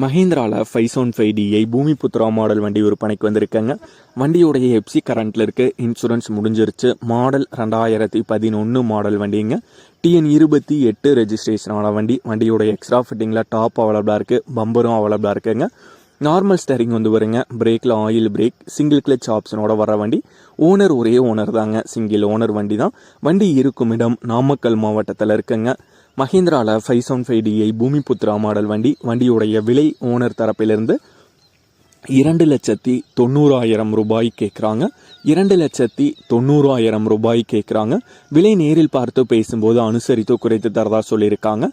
மஹேந்திராவில் five seven five DI Bhoomiputra model வண்டி விற்பனைக்கு வந்திருக்காங்க. வண்டியுடைய எப்சி கரண்ட்டில் இருக்குது இன்சூரன்ஸ் முடிஞ்சிருச்சு. மாடல் ரெண்டாயிரத்தி பதினொன்று மாடல் வண்டிங்க. டிஎன் இருபத்தி எட்டு ரெஜிஸ்ட்ரேஷனான வண்டி. வண்டியோட எக்ஸ்ட்ரா ஃபிட்டிங்கில் டாப் அவைலபிளாக இருக்குது பம்பரும் அவைலபிளாக இருக்குங்க. நார்மல் ஸ்டேரிங் வந்து வருங்க. பிரேக்கில் ஆயில் பிரேக் சிங்கிள் கிளச் ஆப்ஷனோட வர வண்டி. ஓனர் ஒரே ஓனர் தாங்க. சிங்கிள் ஓனர் வண்டி தான். வண்டி இருக்கும் இடம் நாமக்கல் மாவட்டத்தில் இருக்குங்க. மஹிந்திராவில் five seven five DI Bhoomiputra model வண்டி வண்டியுடைய விலை ஓனர் தரப்பிலிருந்து இரண்டு லட்சத்தி தொண்ணூறாயிரம் ரூபாய் கேட்குறாங்க. இரண்டு லட்சத்தி தொண்ணூறாயிரம் ரூபாய் கேட்குறாங்க. விலை நேரில் பார்த்து பேசும்போது அனுசரித்து குறைத்து தரதா சொல்லியிருக்காங்க.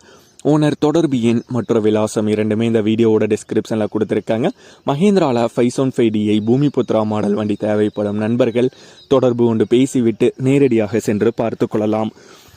ஓனர் தொடர்பு எண் மற்றும் விலாசம் இரண்டுமே இந்த வீடியோவோட டிஸ்கிரிப்ஷனில் கொடுத்துருக்காங்க. மஹேந்திராவில் five seven five DI Bhoomiputra model வண்டி தேவைப்படும் நண்பர்கள் தொடர்பு கொண்டு பேசிவிட்டு நேரடியாக சென்று பார்த்து கொள்ளலாம்.